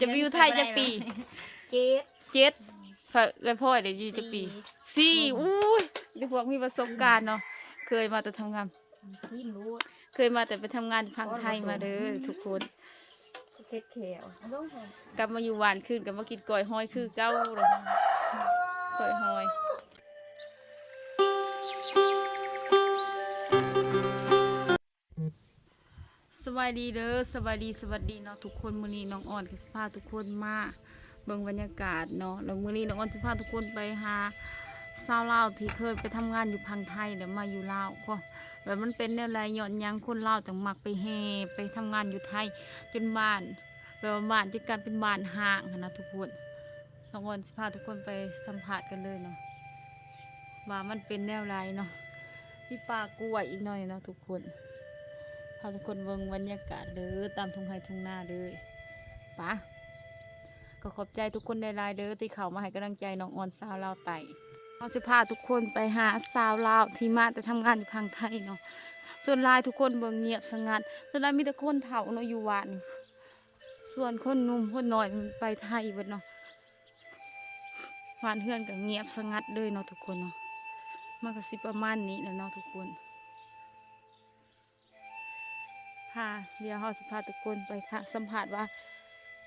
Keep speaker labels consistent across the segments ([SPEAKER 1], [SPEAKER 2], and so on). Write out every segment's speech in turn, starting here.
[SPEAKER 1] จะไปอยู่ไทยจะปี
[SPEAKER 2] เจ็ด
[SPEAKER 1] เจ็ดพอเลยพ่อเดี๋ยวอยู่จะปีสี่อุ้ยเด็กพวกมีประสบการณ์เนาะเคยมาแต่ทำงาน
[SPEAKER 2] ที่รู้
[SPEAKER 1] เคยมาแต่ไปทำงานพังไทยมาเด้อทุกคน
[SPEAKER 2] เค็ดแขวต้องท
[SPEAKER 1] กลับมาอยู่หวานขึ้นกลับมากินก้อยห้อยคือเก้าเลยก้อยห้อย วัสดีเด้อสวัสดีสวัสดีเนาะทุกคนมื้อนี้น้องอ่อนกับสิพาทุกคนมาเบิ่งบรรยากาศเนาะแล้วมื้อนี้น้องอ่อนสิพาทุกคนไปหาสาวลาวที่เคยไปทำงานอยู่พังไทยแล้วมาอยู่ลาวก็แบบมันเป็นแนวไรย้อนยังคนลาวจังมักไปแห่ไปทำงานอยู่ไทยจนบ้านแบบบ้านจะกลายเป็นบ้านห่างนะทุกคนน้องวอนสิพาทุกคนไปสัมผัสกันเลยเนาะว่ามันเป็นแนวไรเนาะพี่ปลากล้วยอีกหน่อยเนาะทุกคน พาทุกคนเบิ่งบรรยากาศเลยตามทุ่งไร่ทุ่งนาเลยปะก็ขอบใจทุกคนในไลน์เด้อที่เข้ามาให้กำลังใจน้องออนสาวลาวไต่เราสิพาทุกคนไปหาสาวลาวที่มาแต่ทำงานอยู่พังไทยเนาะส่วนไลน์ทุกคนเบิ่งเงียบสงัดส่วนไลน์มีแต่คนเฒ่าเนาะอยู่บ้านส่วนคนหนุ่มคนน้อยไปไทยเบิดเนาะหวานเพื่อนก็เงียบสงัดเลยเนาะทุกคนเนาะมันก็สิประมาณนี้แหละเนาะทุกคน พาเดี๋ยวเราสิพาทุกคนไปค่ะสัมผัสว่า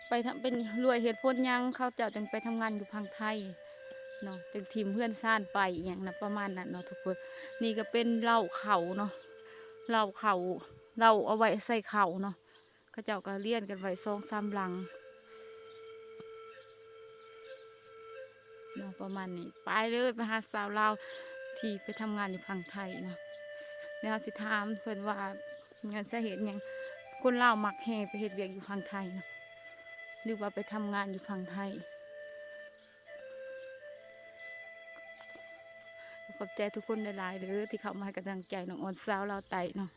[SPEAKER 1] ไปทำเป็นรวยเหตุผลยังเขาเจ้าจึงไปทำงานอยู่พังไทยเนาะจึงทีมเพื่อนซ่านไปอย่างนะประมาณนั้นเนาะทุกคนนี่ก็เป็นเหล้าเขาเนาะเหล้าเขาเหล้าเอาไว้ใส่เขาเนาะเขาเจ้าก็เลี้ยนกันไว้สองสามหลังเนาะประมาณนี้ไปเลยไปหาสาวเลาที่ไปทำงานอยู่พังไทยเนาะแล้วสิถามเพิ่อนว่า งานสาเหตุหยังคนลาวมักแห่ไปเฮ็ดเวียกอยู่พังไทยเนาะหรือว่าไปทำงานอยู่พังไทย ขอบใจทุกคนหลายๆเด้อที่เข้ามาให้กำลังใจน้องออนสาวลาวไต่เนาะ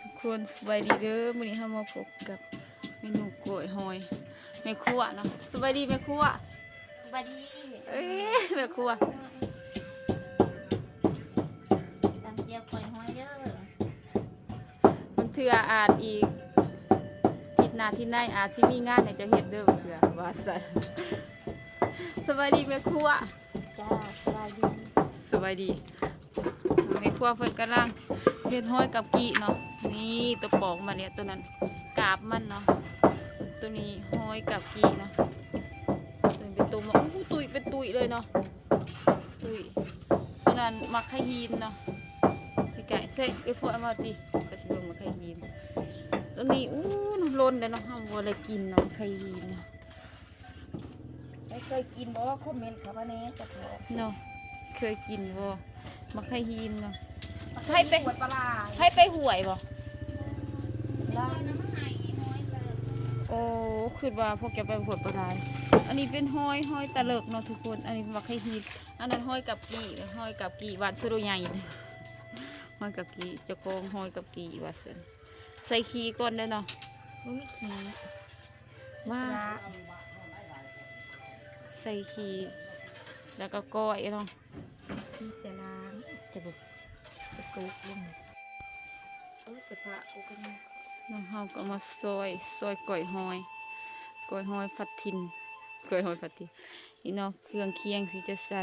[SPEAKER 1] ทุกคนสวัสดีเด้อวันนี้เรามาพบกับเมนูกล้วยหอยแม่ครัวเนาะสวัสดีแม่ครัวำ
[SPEAKER 2] สวัสดี
[SPEAKER 1] เอ้ยแม่ครัว มันเถื่ออาจอีกทิศหน้าที่ไหนอาจสิมีงานให้เจะเฮ็ดเด้อเถื่อว่าซั่นสวัสดีแม่ครัว
[SPEAKER 2] จ้าสวัสดี
[SPEAKER 1] สวัสดีแม่ครัวเพิ่นกำลังเฮ็ดหอยกับกีเนาะนี่ตัวปอกมาเนี่ยตัวนั้นกาบมันเนาะตัวนี้หอยกับกีเนาะตัวนี้เป็นตัวมาอู้ตุยเป็นตุยเลยเนาะตุยตัวนั้นมักไข่ฮีนเนาะพี่ไก่เซ็กไอ้พวกเอามาดิก็สิเบิ่งมักไข่ฮี นตัวนี้อู้น้ำล้นเลยเนาะเฮาบ่ได้กินเนาะไข่ฮีนเนาะ
[SPEAKER 2] ไม่เคยกินบอกว่าคอมเมนต์เขาว่าแน่จะขอ
[SPEAKER 1] เนาะเคยกินบ่มักไข่ฮีนเนาะ
[SPEAKER 2] ให้ไปหัวปลา
[SPEAKER 1] ให้ไปหวยบ่
[SPEAKER 2] ได้
[SPEAKER 1] โอ้คือว่าพวกแกไปหวยบ่ได้อันนี้เป็นห้อยห้อยตะเลิกเนาะทุกคน อันนี้มักไข่ฮีนอันนั้นห้อยกับกี่ห้อยกับกี่หวานสุโรใหญ่ห้อยกับกี่เจะโกงห้อยกับกี่ว่าซั่น ใส่ขี้ก่อนเด้อเนาะ
[SPEAKER 2] มันไม่ขี้
[SPEAKER 1] ว่า
[SPEAKER 2] ปลา
[SPEAKER 1] ใส่ขี้แล้วก็ก้อยเนาะ
[SPEAKER 2] ที่แต่ล้าง
[SPEAKER 1] จะบุ
[SPEAKER 2] จะตุกลงเออแต่พระกูก็มี
[SPEAKER 1] น้องเฮาก็มาซอยซอยก้อยหอยก้อยหอยผัดทินก้อยหอยผัดทินนี่เนาะเครื่องเคียงที่จะใส่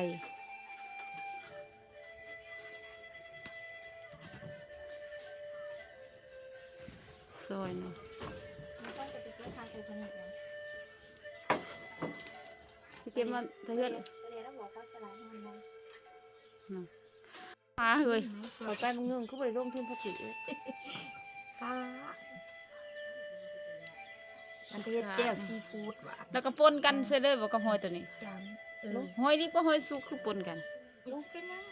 [SPEAKER 1] ซอยเนาะ
[SPEAKER 2] มันต้องจะไปซื้อทางกูคนนี้นะ
[SPEAKER 1] ที่เก็บมาเพื่อน
[SPEAKER 2] เดี๋ยวเราบอกว่าสลายมันมอง
[SPEAKER 1] มาเฮ้ย
[SPEAKER 2] ต่อไปมึงเงินเขาไปลงทุนภาษีป้าอันเทศเจ้าซีฟู้ดว่ะ
[SPEAKER 1] แล้วก็ปนกันเสยเลยบอกกับหอยตัวนี้
[SPEAKER 2] จานเอ
[SPEAKER 1] ล
[SPEAKER 2] อง
[SPEAKER 1] หอยดีกว่าหอยสุกคือปนกัน
[SPEAKER 2] ลงไปนั่ง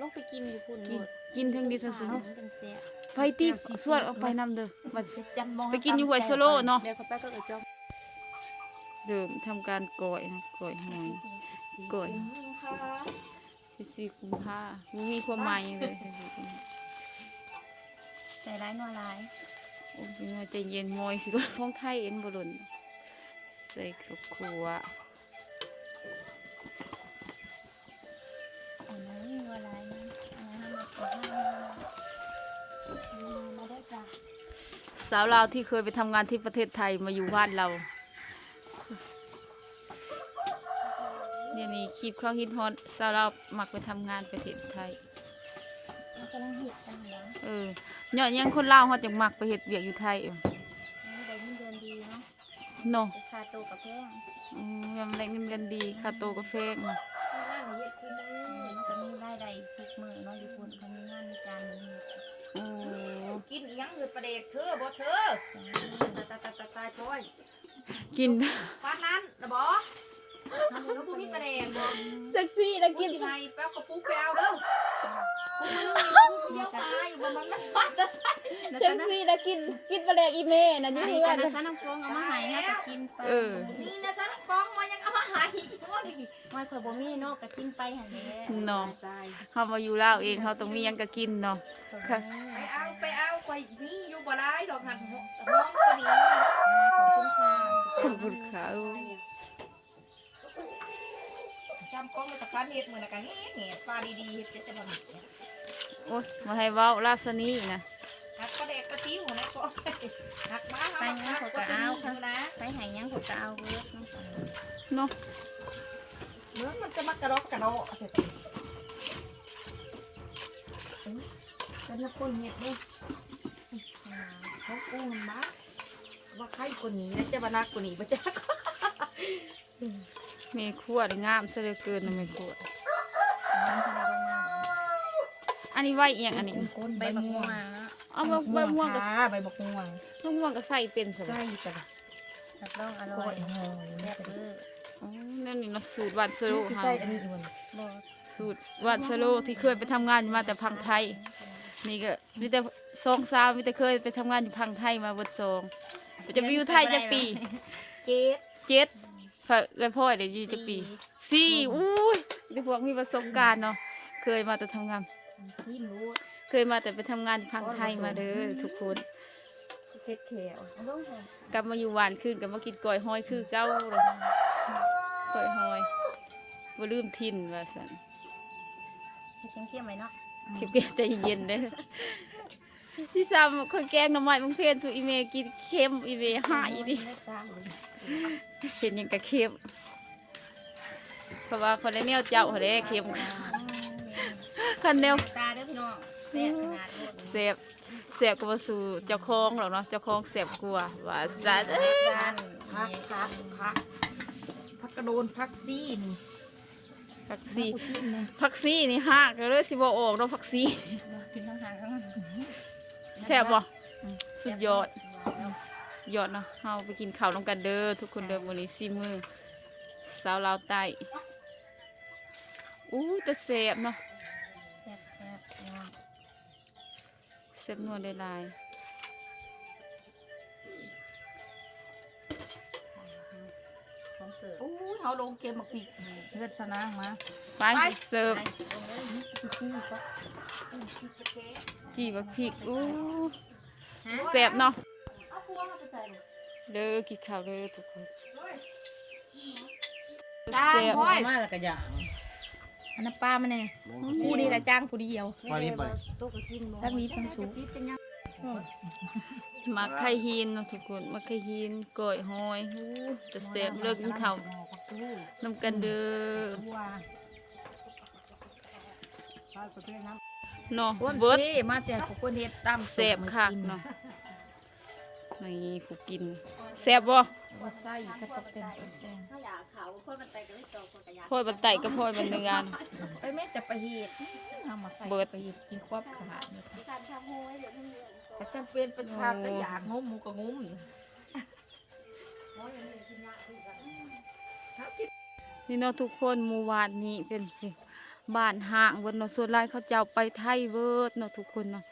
[SPEAKER 2] ลงไปกินอยู่พุ่น
[SPEAKER 1] กิน
[SPEAKER 2] หมด
[SPEAKER 1] กินทั้งดีทั้งสุก
[SPEAKER 2] จังเสีย
[SPEAKER 1] ไฟตีสวดออกไปนำเด้อบัด
[SPEAKER 2] จำมอง
[SPEAKER 1] ไปกินอยู่ห้วยโซโล่เนาะ
[SPEAKER 2] เดี๋ยวเขาไปก็เออจ้อง
[SPEAKER 1] เดิมทำการก่อยนะก่อยหอยโกย
[SPEAKER 2] ค่ะ
[SPEAKER 1] สิบสี่กุมภาไม่มีความหมายหยังเลย
[SPEAKER 2] ใจร้ายนัวร้าย
[SPEAKER 1] โอ้ยเป็นว่าใจเย็นมอยสิรถท้องไทยเอ็นบหลนใส่ครอบครัวา
[SPEAKER 2] ขอให้มาได้จ้ะ
[SPEAKER 1] สาวลาวที่เคยไปทำงานที่ประเทศไทยมาอยู่บ้านเราเดี๋ยวนี้คิดข้อคิดฮอตสาวลาวมักไปทำงานประเทศไทย
[SPEAKER 2] มันกำลังเห็ดกันอยู่นะ
[SPEAKER 1] เออเนาะยังคนลาวเขาจังมักไปเฮ็ดเวียกอยู่ไทยเออ
[SPEAKER 2] นี่ได้เงินเดือนดีเนาะ
[SPEAKER 1] เนาะ
[SPEAKER 2] ราคาโตกับแพง
[SPEAKER 1] อืมยามได้เงินเดือนดีค่าโตวก็แพง
[SPEAKER 2] กินอี
[SPEAKER 3] หยังเงินประเด็กเธอบ่เธอตายตายตายตายตายจ้อย
[SPEAKER 1] กิน
[SPEAKER 3] ปานนั้นนะบ่ทำแล้วบ่มีประเด็กบ่
[SPEAKER 1] แท็กซี่แล้ว
[SPEAKER 3] กิ
[SPEAKER 1] กิ
[SPEAKER 3] น
[SPEAKER 1] น
[SPEAKER 3] ไทยแป๊บกระปุกไปเอาเด้อกูมันมีกูเดียวตายอยู่บ่มันมันมันจะใส่
[SPEAKER 1] แท็กซี่แล้วกินกินปลาแดกอีเม่น่ะอยู่
[SPEAKER 2] อัน
[SPEAKER 1] ที่
[SPEAKER 2] นี้
[SPEAKER 1] ว่า
[SPEAKER 2] กันนะซะน้ำฟองเอามาให้ฮะก็กินไป
[SPEAKER 1] เออ
[SPEAKER 3] นี่นะสันกองมายังเอามาหาอีกตัวนี่
[SPEAKER 2] ไม่ข่อยบ่มีเนาะก็กินไปหั่นแหละ
[SPEAKER 1] เนาะ
[SPEAKER 3] ตาย
[SPEAKER 1] เฮามาอยู่ลาวเองเฮาต้องมีหยังก็กินเนาะค่ะ
[SPEAKER 3] อาไปเอาไปมีอยู่บ่ได้ดอกหันห้องก็ดี
[SPEAKER 2] ขอบคุณค่ะ
[SPEAKER 1] ขอบคุณค่ะ
[SPEAKER 3] จำก้องมาตะคันเฮ็ดมือน่ะก็แง่แง่ปลาดีๆเฮ็ดจะบ่มี
[SPEAKER 1] โอ้มาให้ว้าวลาสนีนะ
[SPEAKER 3] หักประเดกกระติ้วนะก็หักมาหักมาก็จะมีอยู่นะ
[SPEAKER 2] ใส่ให้ยังข่อยก็เอาเบิดน้ำตาล
[SPEAKER 1] เนาะ
[SPEAKER 3] เมื่อมันจะมากระรอกกระโดดเป็นนักคนเห็ดนี่ เขากู้มันบ้าว่าใครคนนี้นะจะมานักคนนี้มาจะ
[SPEAKER 1] แม่ครัวนี่งามเหลือเกินนะแม่ครัว
[SPEAKER 2] ด
[SPEAKER 1] อันนี้ไหวเอียงอันนี้
[SPEAKER 2] คนใบมะม่วงเอา
[SPEAKER 1] ใบม่วงกับ
[SPEAKER 3] ใบมะม่วง
[SPEAKER 1] มะม่วงก็ใส่เป็น
[SPEAKER 3] ใส่กัน
[SPEAKER 2] รับรองอร่
[SPEAKER 3] อ
[SPEAKER 2] ย
[SPEAKER 3] หอม
[SPEAKER 2] แซ่เด้อ
[SPEAKER 1] อ๋อนั่นนี่นะสูตรวานสโล
[SPEAKER 3] คือ
[SPEAKER 1] เฮา
[SPEAKER 3] ใส่อันนี้มัน
[SPEAKER 2] บ่
[SPEAKER 1] สูตรวานสโลที่เคยไปทำงานมาแต่พังไทย นี่ก็ มีแต่สองสาวมีแต่เคยไปทำงานอยู่พังไทยมาเบิดสองจะไปอยู่ไทยจะปี
[SPEAKER 3] เจ็ด
[SPEAKER 1] เจ็ดพอเลยพ่อเดี๋ยวอยู่จะปีสี่อุ้ยเด็กพวกมีประสบการณ์เนาะเคยมาแต่ทำงาน
[SPEAKER 2] ที่รู้
[SPEAKER 1] เคยมาแต่ไปทำงานพังไทยมาเด้อทุกคน
[SPEAKER 3] เจ็ดแขว
[SPEAKER 2] เอาลงเถอะ
[SPEAKER 1] กลับมาอยู่หวานขึ้นกลับมากินก้อยหอยคือเก้าเลยก้อยหอยบ่ลืมทินว่าสัน
[SPEAKER 2] ให้เค็มๆไว้เนาะ
[SPEAKER 1] เก็บเก็บใจเย็นๆเด้อที่ซ้ำคนแกงหน่อไม้บางเพนสู่อีเมกินเค็มอีเมหายดิ
[SPEAKER 2] ได้สร้างเลย
[SPEAKER 1] เห็นหยังกะเค็มเพราะว่าคนละแนวเจ้าเขาได้เค็มคันแนว
[SPEAKER 2] ตาเด้อพี่น้องแซ่บขนาดโลด
[SPEAKER 1] เสียบเสียบก็บ่สู่เจ้าของหรอกเนาะเจ้าของเสียบกลัวาว่าสัน
[SPEAKER 2] ด้าน
[SPEAKER 3] พัก
[SPEAKER 2] นี่
[SPEAKER 3] พักพักพักกระโดนพักซี่นี่
[SPEAKER 1] ผักซี
[SPEAKER 3] กูซี่นี่
[SPEAKER 1] ผักซีนี่หักเลยสิบ่ออกเนาะผักซี
[SPEAKER 2] กินทั้งทางทั้ง
[SPEAKER 1] แซ่บบ่สุดยอดสุดยอดเนาะเฮาไปกินข้าวนํกันเด้อทุกคนเด้อมื้อนี้ซีมือสาวลาวใต้อู้แต่แซ่บเนาะ
[SPEAKER 2] แซ่บแซ่บพี่น้อง
[SPEAKER 1] แซ่บนัวได้หลาย
[SPEAKER 3] โอ้ยเขาลงเกมมาปีกเลือดชนะมา
[SPEAKER 1] ไปเสิร์ฟ
[SPEAKER 2] ไปลงเลยนี่ซี่ก็
[SPEAKER 1] จีบักพริกอู้แซ่บเนาะ
[SPEAKER 3] เอาพวงมาใส่ลูก
[SPEAKER 1] เด้อกินข้าวเด้อทุกคน
[SPEAKER 3] จ้าง
[SPEAKER 1] แซ่บ
[SPEAKER 3] พ่อย
[SPEAKER 4] มาแล้วก็อย่าง
[SPEAKER 2] อันนั้นป้ามันแน่ผู้ดีละจ้างผู้เดียว
[SPEAKER 4] มานี่ไป
[SPEAKER 2] ทั้งนี้ทั้งสูง
[SPEAKER 1] มาไข่หินเนาะทุกคนมาไข่หินก้อยหอยอู้จะแซ่บเลิกกินข้าวนํกันเด้อเนาะ
[SPEAKER 3] อ้วน
[SPEAKER 1] เบิด
[SPEAKER 3] เซ่มาแจกพวกคนเฮ็ดตาม
[SPEAKER 1] แซ่บคักเนาะนี่ผู้กินแซ่บบ่
[SPEAKER 3] ว่าใส่กระตกเต็มเต็ม
[SPEAKER 1] พ่อยบันไตกับพ่อยบันเนือน
[SPEAKER 3] ไปแม่จะไปเฮ็ด เอามาใส่
[SPEAKER 1] เบิด
[SPEAKER 3] ไปเฮ็ดกินควบขาดเนี่ยแต่จำเป็นเป็นทานก็อยากงมหมูก็งม
[SPEAKER 1] นี่เนาะทุกคนหมู่บ้านนี้เป็นบ้านห่างเบิดเนาะส่วนหลายเขาเจ้าไปไทยเบิดเนาะทุกคนเนาะ